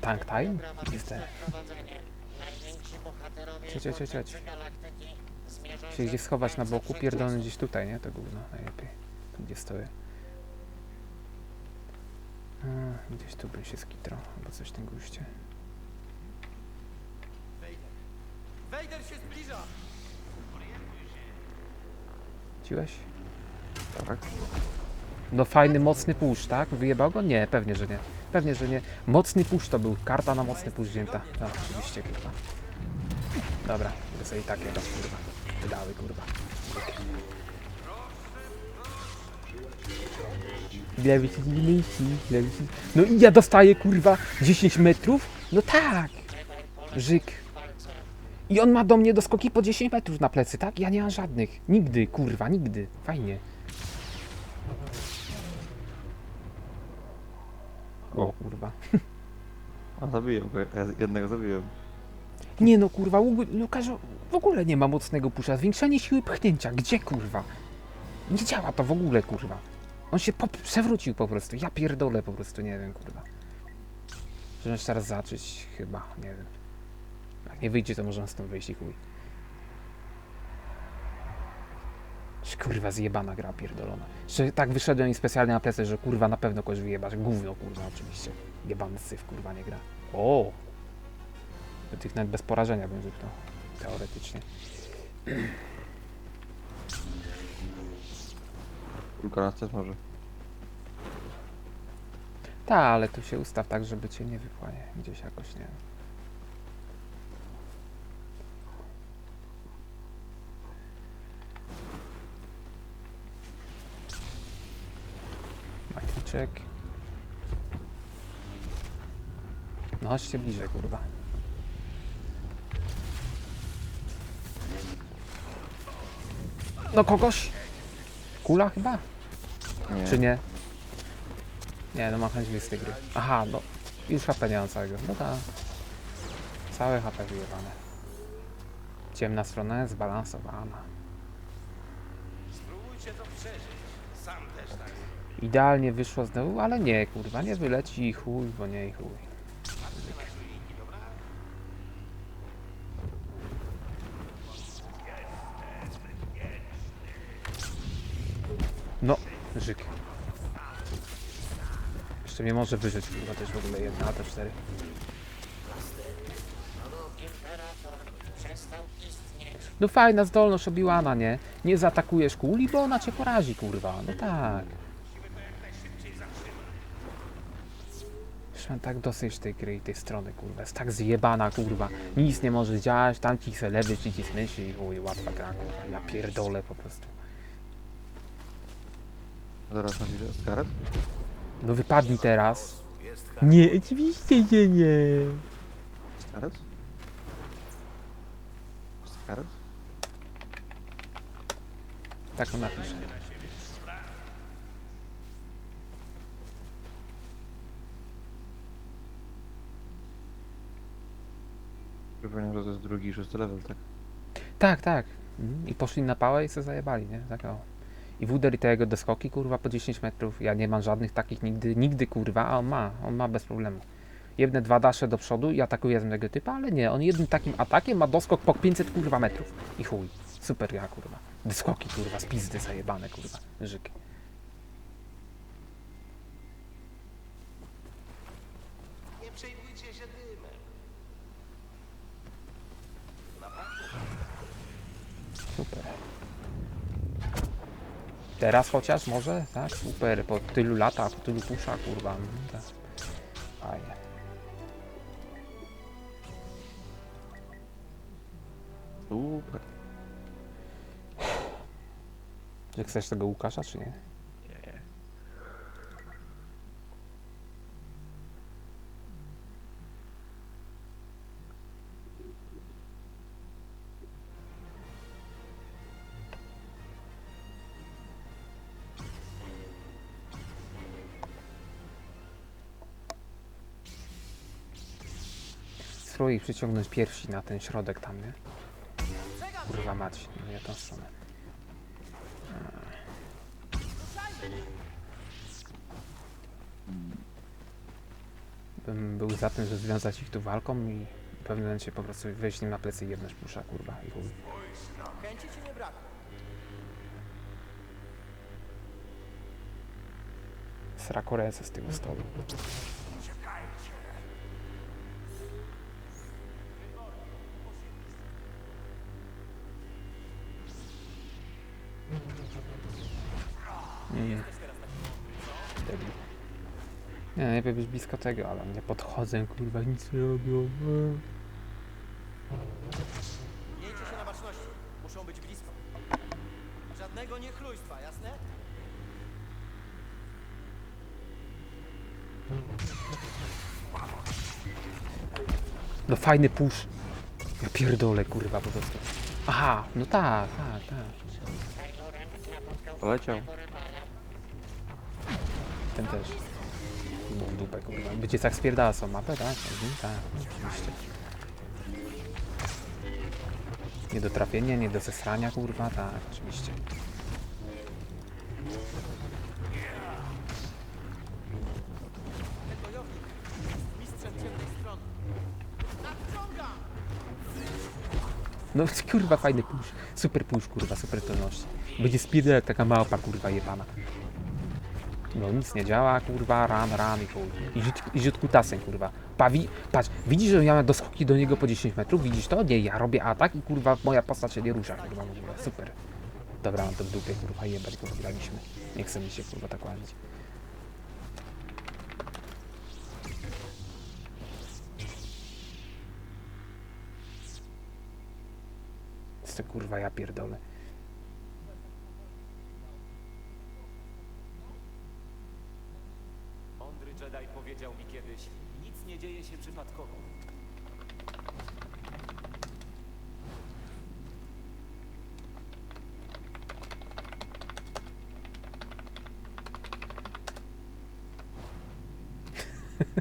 Tank time? Jest Cieć, cieć, cieć, cieć. Się gdzieś schować na boku, pierdolony gdzieś tutaj, nie? To gówno najlepiej. Tu gdzie stoję. A, gdzieś tu bym się skitrał, albo coś w tym guście. Wejder się zbliża! Ciłeś? Tak. No fajny, mocny push, tak? Wyjebał go? Nie, pewnie, że nie. Pewnie, że nie. Mocny push to był. Karta na mocny push wzięta. No, oczywiście, kurwa. Dobra, to sobie i takie do kurwa. Wydały, kurwa. Myśli, dla myśli. No i ja dostaję, kurwa, 10 metrów? No tak! Żyk. I on ma do mnie doskoki po 10 metrów na plecy, tak? Ja nie mam żadnych. Nigdy, kurwa, nigdy. Fajnie. O kurwa. A zabiłem go, ja jednego zabiłem. Nie no kurwa, Lukasz w ogóle nie ma mocnego pusza. Zwiększenie siły pchnięcia. Gdzie kurwa? Nie działa to w ogóle kurwa. On się po przewrócił po prostu. Ja pierdolę po prostu, nie wiem kurwa. Wziąć teraz zacząć chyba, nie wiem. Jak nie wyjdzie to możemy stąd wyjść i chuj. Kurwa zjebana gra pierdolona. Jeszcze tak wyszedłem i specjalnie na plecy, że kurwa na pewno kogoś wyjebać. Gówno kurwa oczywiście. Jebany syf kurwa nie gra. O! Do tych nawet bez porażenia bym rzucał. Teoretycznie. Kulka nas też może. Tak, ale tu się ustaw tak, żeby cię nie wypłanie gdzieś jakoś, nie wiem. Makiczek. No chodźcie bliżej, kurwa. No kogoś? Kula chyba? Nie. Czy nie? Nie, no ma chęć z tej gry. Aha, no już HP nie mam całego. No tak. Całe HP wyjebane. Ciemna strona jest zbalansowana. Spróbujcie to przeżyć. Sam też tak. Idealnie wyszło znowu, ale nie, kurwa, nie wyleci i chuj, bo nie i chuj. No, żyk. Jeszcze mnie może wyżyć, kurwa, też w ogóle jedna, a to cztery. No fajna zdolność Obiłana, nie? Nie zaatakujesz kuli, bo ona cię porazi, kurwa. No tak. Już mam tak dosyć tej gry i tej strony, kurwa. Jest tak zjebana, kurwa. Nic nie może działać, tam ci se lewy przycisk myszy i chuj, łatwa gra, kurwa. Ja pierdolę po prostu. Zaraz na widzę. Skaret? No wypadnij teraz. Nie, oczywiście nie, nie. Skaret? Skaret? Tak on napisze. Przypomniałem, że to jest drugi, szósty level, tak? Tak, tak. Mhm. I poszli na pałę i se zajebali, nie? Tak o. I Wuder i te jego doskoki, kurwa, po 10 metrów. Ja nie mam żadnych takich nigdy, nigdy, kurwa, a on ma, on ma bez problemu. Jedne dwa dasze do przodu i atakuje z tego typa, ale nie, on jednym takim atakiem ma doskok po 500, kurwa, metrów. I chuj. Super ja, kurwa. Doskoki, kurwa, z pizdy zajebane, kurwa. Żyk. Nie przejmujcie się dymem. Super. Teraz chociaż może? Tak, super. Po tylu latach, po tylu pusza, kurwa. mm, Tak. Fajnie. Super. Czy chcesz tego Łukasza, czy nie? Przyciągnąć piersi na ten środek tam, nie? Kurwa mać, no nie tą stronę. bym był za tym, żeby związać ich tu walką i w pewnym momencie po prostu wejść im na plecy i jednąć pusza, kurwa. I chuj. Chęci ci nie brakło. Srakorece z tego stołu. Wiem być blisko tego, ale nie podchodzę, kurwa, nic nie robią. Miejcie się na baczności. Muszą być blisko. Żadnego niechlujstwa, jasne? No fajny push. Ja pierdolę, kurwa, po prostu. Aha, no tak, tak, tak. Poleciał. Ten też. Dupę, kurwa. Będzie tak spierdala są mapę, tak? Mhm, tak, oczywiście. Nie do trafienia, nie do zesrania, kurwa, tak, oczywiście. No kurwa, fajny push. Super push, kurwa, super tonność. Będzie jak taka małpa, kurwa, jebana. No nic nie działa, kurwa, ram, ram i chuj. I rzut, kutasem, kurwa. Pawi, patrz, widzisz, że ja mam doskoki do niego po 10 metrów? Widzisz to? Nie, ja robię atak i kurwa, moja postać się nie rusza, kurwa, w ogóle. Super. Dobra, mam to w dupie, kurwa, jebać, kurwa, graliśmy. Nie chce mi się, kurwa, tak łazić. Co kurwa, ja pierdolę. Mądry Jedi powiedział mi kiedyś, nic nie dzieje się przypadkowo.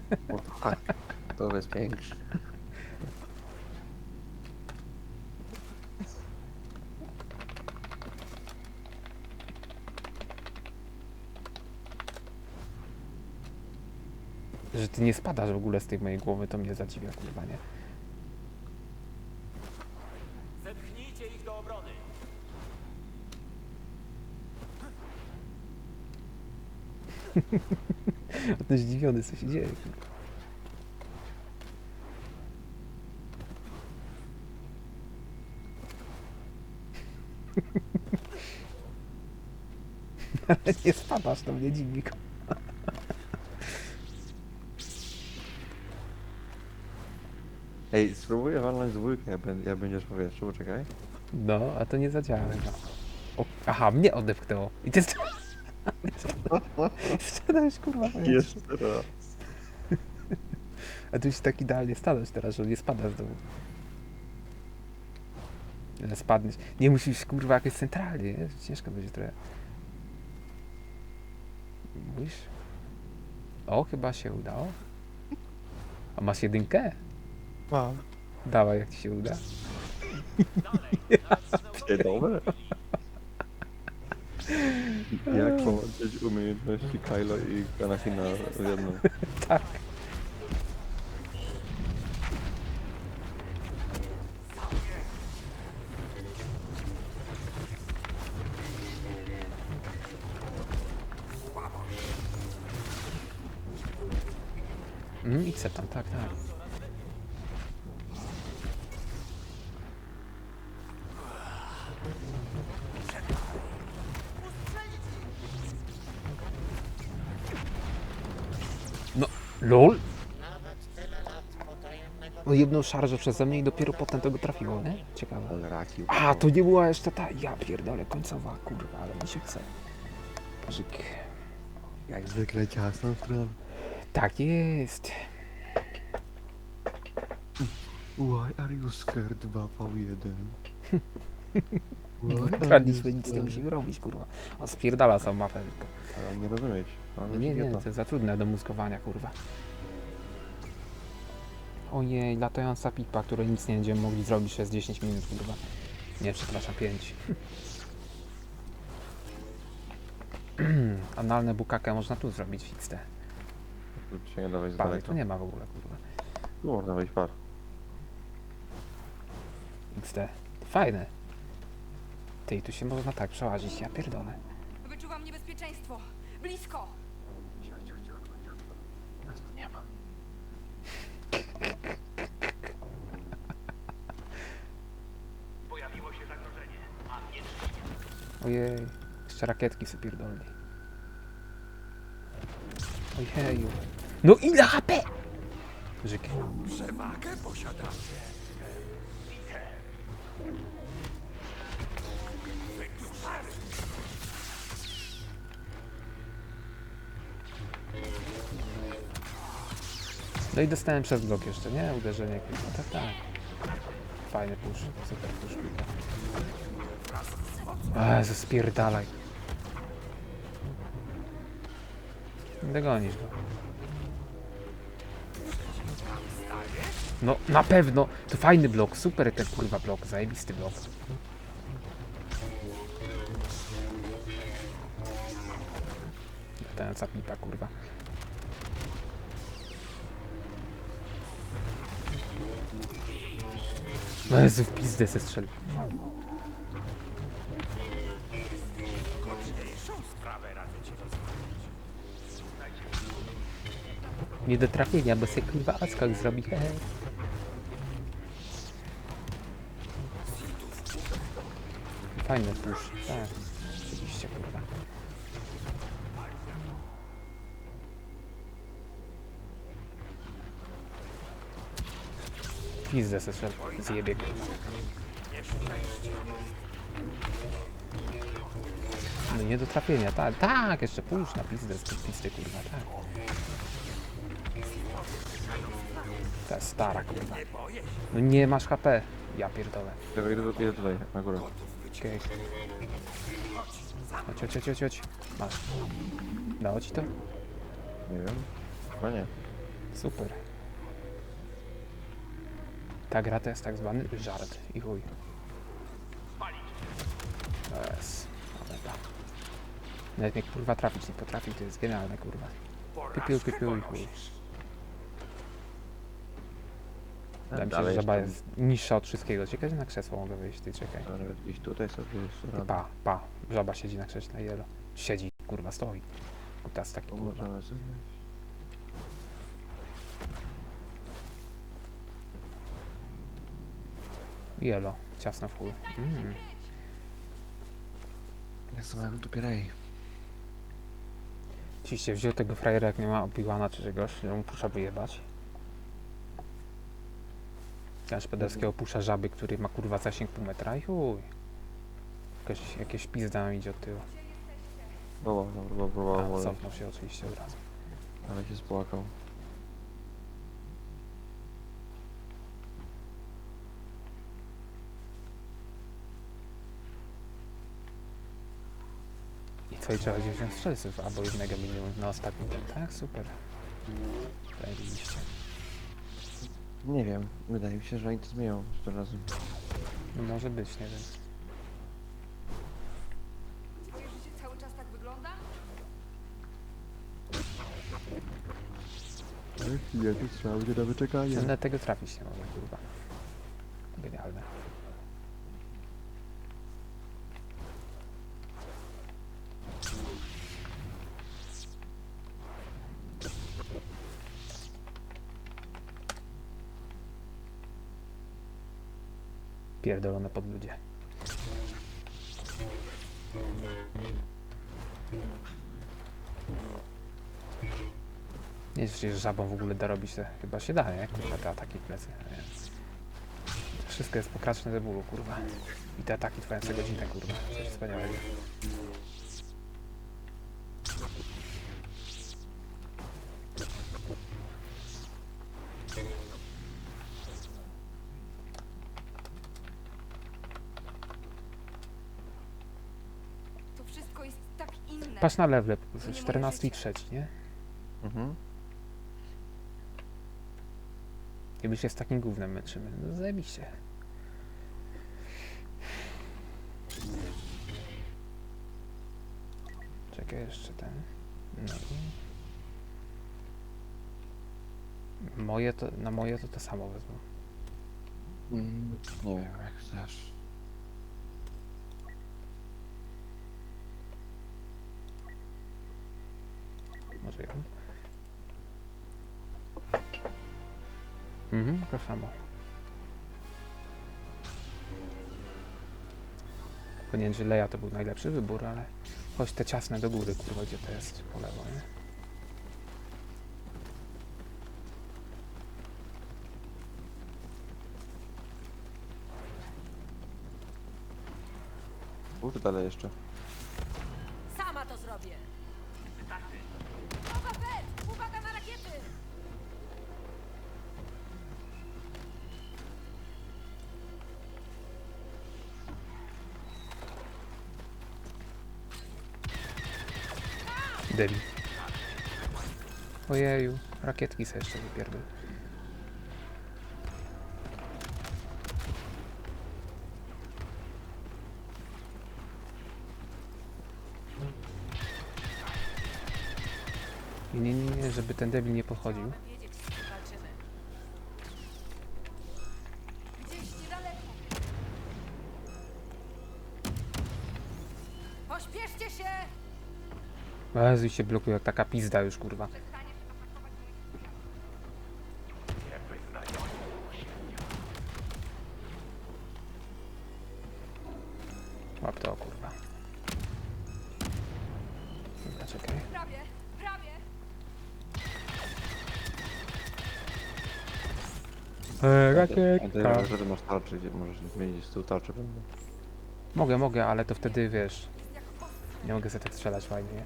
O, tak. To jest piękne. Że ty nie spadasz w ogóle z tej mojej głowy, to mnie zadziwia, kurwa, nie? Zepchnijcie ich do obrony. A ten zdziwiony, co się dzieje. Ale nie spadasz, to mnie kurwa. Ej, spróbuję walnąć dwójkę, jak będziesz w powietrzu, poczekaj. No, a to nie zadziała chyba. O, aha, mnie odepchnęło. I ty... Sprzedałeś, kurwa. Jeszcze raz. A tu się tak idealnie stanąć teraz, że nie spada z domu. Ale spadniesz. Nie musisz kurwa jakoś centralnie, nie? Ciężko będzie trochę. Mówisz? O, chyba się udało. A masz jedynkę? Mam. Dawaj, jak ci się uda. Dobre. Jak połączyć umiejętności Kylo i Kanahina w jedną? Tak. Mm, idź se tam, tak, tak. No, LOL? No jedną szarżę przeze mnie i dopiero potem tego trafiło, nie? Ciekawe. Ale raki. A, to nie była jeszcze ta, ja pierdolę, końcowa, kurwa, ale mi się chce. Żyk. Jak zwykle ciasną stronę. Tak jest. Why are you scared, 2v1? Kradliśmy, nic nie musimy robić, kurwa. On spierdala sam mapę tylko. Ale nie rozumieć. No nie, nie, to jest za trudne do mózgowania, kurwa. Ojej, latająca pipa, której nic nie będziemy mogli zrobić przez 10 minut, kurwa. Nie, przepraszam, 5. Analne bukakę można tu zrobić, fixte. Tu się nie da wejść z Pary, tu nie ma w ogóle, kurwa. Tu można wejść par. XD. Fajne. Ty, i tu się można tak przełazić, ja pierdolę. Wyczuwam niebezpieczeństwo. Blisko. Ojej, jeszcze rakietki sobie pierdolni. Ojeju. No ile HP? Żyki. No i dostałem przez blok jeszcze, nie? Uderzenie kurwa, tak, tak. Fajny push, super push. Jezu, spierdalaj. Dogonisz go. No, na pewno. To fajny blok, super ten kurwa blok, zajebisty blok. Latająca pipa, kurwa. No Jezu, w pizdę se strzelił. Nie do trafienia, bo se kurwa askak zrobi, hehe. Fajny push, tak. Oczywiście, kurwa. Pizdę se zjebie kurwa. No nie do trafienia, tak, tak, jeszcze push na pizdę z pizdy, kurwa, tak. Ta jest stara, kurwa. No nie masz HP. Ja pierdolę. Czekaj, idę, idę tutaj, na górę. Okej. Chodź, chodź, chodź, chodź, chodź. Masz. Dało ci to? Nie wiem. Chyba nie. Super. Ta gra to jest tak zwany żart i chuj. Yes. Ale tak. Nawet mnie kurwa trafić nie potrafi, to jest genialne kurwa. Pipiu, pipiu i chuj. Wydaje mi się, że żaba jest niższa od wszystkiego. Ciekawe, że na krzesło mogę wyjść, ty czekaj. A nawet gdzieś tutaj sobie. Pa, pa, żaba siedzi na krześle, jelo. Siedzi, kurwa, stoi. Kutas taki kurwa. możemy sobie... Jelo, ciasno w chuj. Mm. Jak tu pierej? Oczywiście wziął tego frajera, jak nie ma obiłana czy czegoś, że mu pusza wyjebać. Ja szpederskiego pusza żaby, który ma kurwa zasięg pół metra i chuj. Jakieś, jakieś pizda nam idzie od tyłu. No, próbował, próbował, A, woleć, cofnął się oczywiście od razu. ale się spłakał. I co, i trzeba będzie wziąć strzelców, albo jednego minimum na ostatnim tak? Super. Zajebiście. Nie wiem, wydaje mi się, że oni to zmienią jeszcze razem. No może być, nie wiem. Twoje życie cały czas tak wygląda? Ja tu trzeba będzie na wyczekanie. Będę tego trafić nie mogę, kurwa. Genialne. Pierdolone pod ludzie. Nie wiem, czy żabą w ogóle da robić te, chyba się da, nie? Kurwa, te ataki w plecy. Wszystko jest pokraczne ze bólu, kurwa. I te ataki trwają co godzinę, kurwa. Coś wspaniałego. Patrz na level, To nie moje 14 i życie. 3, nie? Mhm. My się z takim gównem męczymy. No zajebiście. Czekaj jeszcze ten. No. Moje to, na moje to to samo wezmę. Mm, nie wiem, jak chcesz. Może ją? Mhm, to samo. Powinien, że Leja to był najlepszy wybór, ale choć te ciasne do góry, kurwa, gdzie to jest po lewo, nie? Kurde, dalej jeszcze. Sama to zrobię. Ojeju, rakietki sobie jeszcze wypierdol. Nie, nie, nie, żeby ten debil nie niedaleko. Pośpieszcie się! Jezu, się blokuje jak taka pizda już, kurwa. Eee, A ty, że ty masz tarczy, gdzie możesz zmienić z tyłu tarczy będą. Mogę, mogę, ale to wtedy, wiesz, nie mogę sobie tak strzelać fajnie, nie?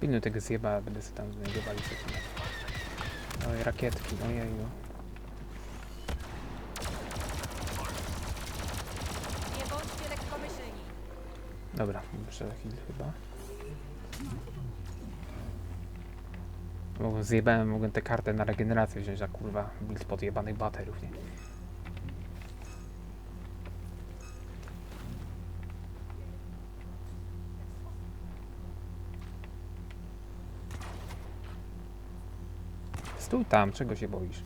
Pilnuj tego zjeba, będę sobie tam z niego walił sobie. Oj, rakietki, ojeju. Nie bądźcie lekkomyślni. Dobra, muszę chwilę chyba. Mogłem zjebałem, mogłem tę kartę na regenerację wziąć, a kurwa, build pod jebanych baterów, nie? Stój tam, czego się boisz?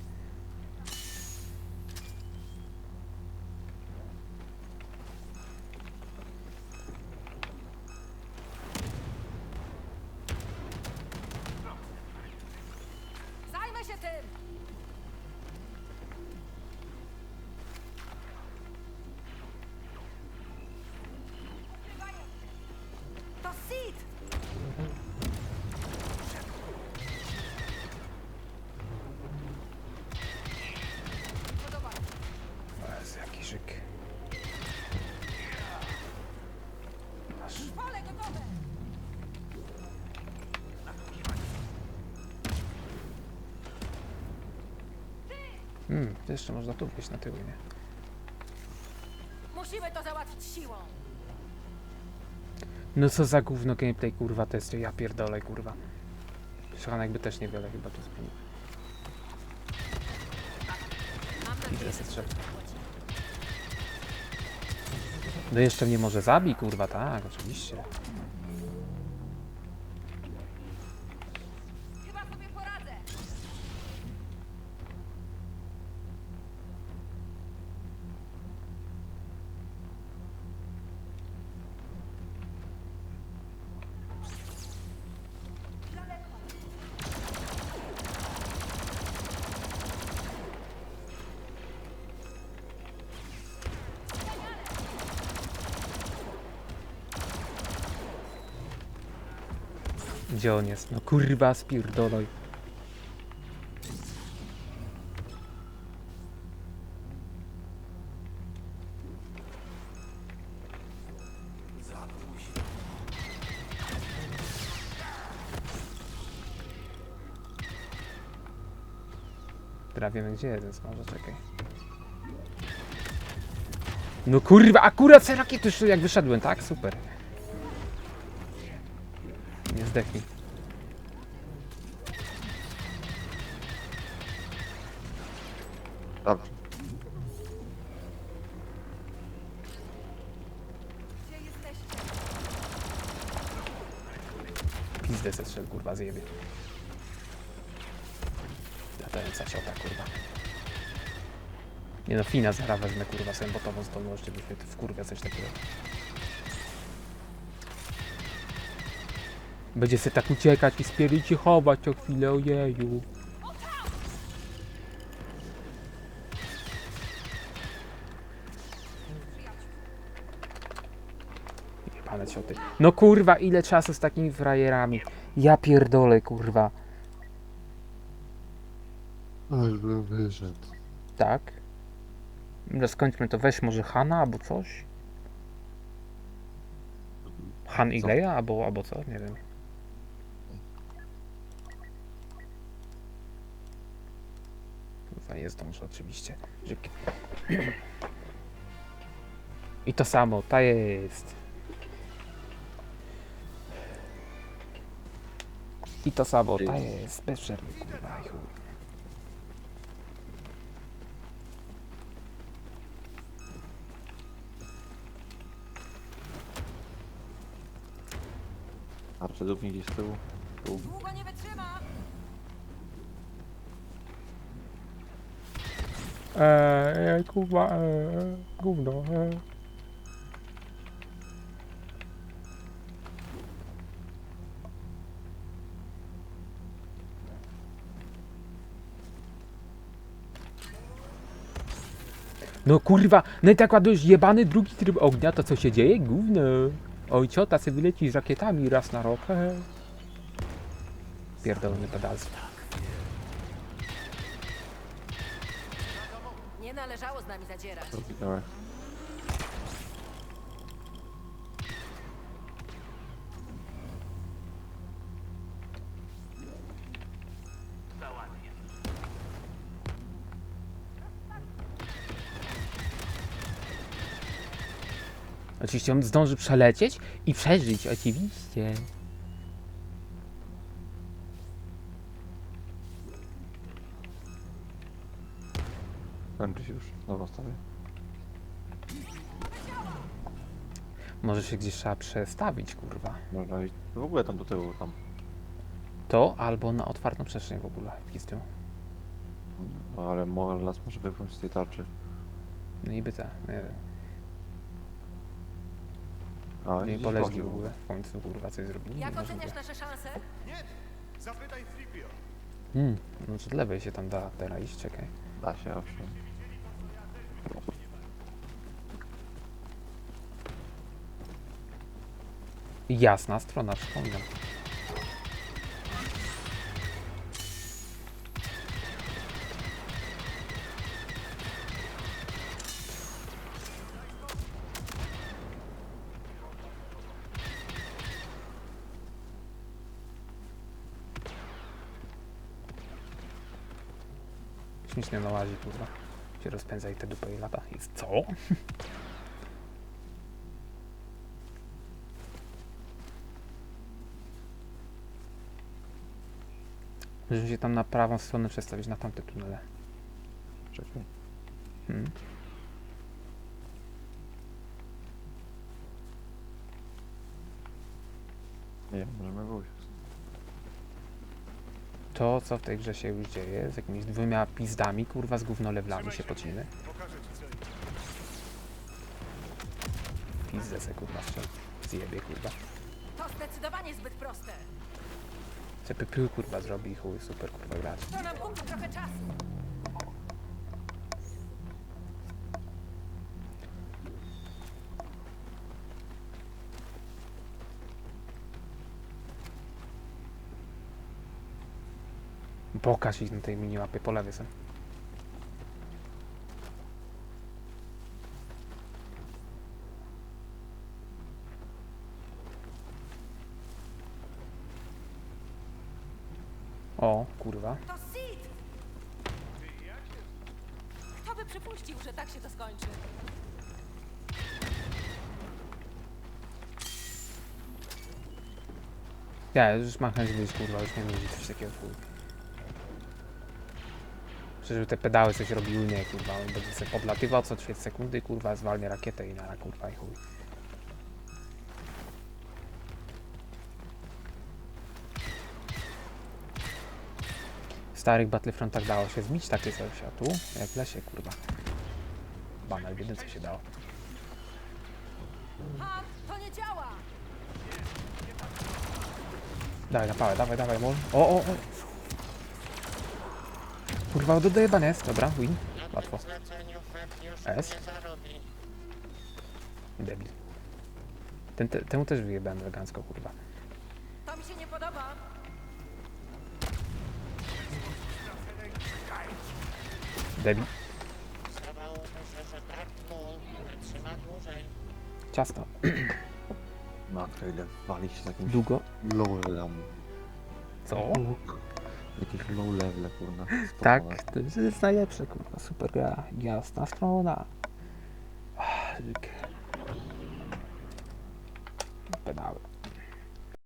Hmm, to jeszcze można tu wejść na tyły, nie? Musimy to załatwić siłą. No co za gówno gameplay, kurwa, to jest, ja pierdolę, kurwa. Szanek by też niewiele chyba tu zmienił. Mam nadzieję, że zapłaci. No jeszcze mnie może zabij, kurwa, tak, oczywiście. Gdzie on jest? No kurwa, spierdoloj. Wiemy gdzie jest, może czekaj. No kurwa, akurat se rakiety jak wyszedłem, tak? Super. Nie zdechnij. Jesteście? Pizdę se strzel, kurwa, zjebie. Zająca ciota, kurwa. Nie no, Fina zaraz wezmę, kurwa, sobie botową zdolność, żeby się w kurwę coś takiego. Będzie se tak uciekać i spierić i chować o chwilę, ojeju. Cioty. No kurwa, ile czasu z takimi frajerami. Ja pierdolę, kurwa. Aż bym wyszedł. Tak. No skończmy to, weź może Hana albo coś. Han i Co? Leia albo, albo co, nie wiem. Kurwa, jest zdążę oczywiście. Szybkie. I to samo, ta jest. I to samo, ta jest, bez przerwy, kurwa, i chuj. A przedłup gdzieś z tyłu. Tu. Długo nie wytrzyma! Eee, kurwa, eee, gówno, eee. No kurwa, no i tak ładujesz jebany drugi tryb ognia, to co się dzieje? Gówno. Oj, ciota se wyleci z rakietami raz na rok, he. Pierdolony pedalstwo. Nie należało z nami zadzierać. Oczywiście on zdąży przelecieć i przeżyć, oczywiście. Kończy się już. Dobra, stawię. Może się gdzieś trzeba przestawić, kurwa. Dobra, i w ogóle tam do tyłu, tam. To albo na otwartą przestrzeń w ogóle, pizdu. No, ale może las może wypchnąć z tej tarczy. No niby te, nie wiem. A, Nie gdzieś poleźli w ogóle. W końcu, kurwa, coś zrobili. Jak oceniasz nasze szanse? Zapytaj Flipio. Hmm, no z lewej się tam da teraz iść, czekaj. Da się, owszem. Jasna strona, przypominam. Śmiesznie nałazi, kurwa. Się rozpędza i te dupy i lata. I co? Możemy się tam na prawą stronę przestawić, na tamte tunele. Czekaj. Hmm. Nie, możemy pójść. To, co w tej grze się już dzieje, z jakimiś dwoma pizdami, kurwa, z gównolewlami się pocimy. Pokażę ci co. Pizdę se, kurwa, strzel. Zjebie, kurwa. To zdecydowanie zbyt proste. Se pypył, kurwa, zrobi i chuj, super, kurwa, gracz. To nam kupi trochę czasu. Pokaż ich na tej minimapie, po lewej są. O, kurwa. To Sid! Kto by przypuścił, że tak się to skończy? Ja już mam chęć wyjść, kurwa, już nie nudzi coś takiego, chuj. Żeby te pedały coś robiły, nie, kurwa, on będzie sobie podlatywał co 3 sekundy, kurwa, zwalnia rakietę i na kurwa, i chuj. starych Battlefrontach dało się zbić takie coś, a tu jak w lesie, kurwa. Banal, w co się dało. Ha! To nie działa! Dawaj na pałę, dawaj, dawaj, mol. O, o, o. Kurwa, do dojebania jest. Dobra, win. Łatwo. S. Debil. Ten, te, temu też wyjebałem elegancko, kurwa. To mi się nie podoba! Debil. Ciasto. Matka, ile wali się z jakimś Długo. low levelem. Co? Low kurna. Tak, to jest najlepsze, kurwa. Super gra. Jasna strona. Luke.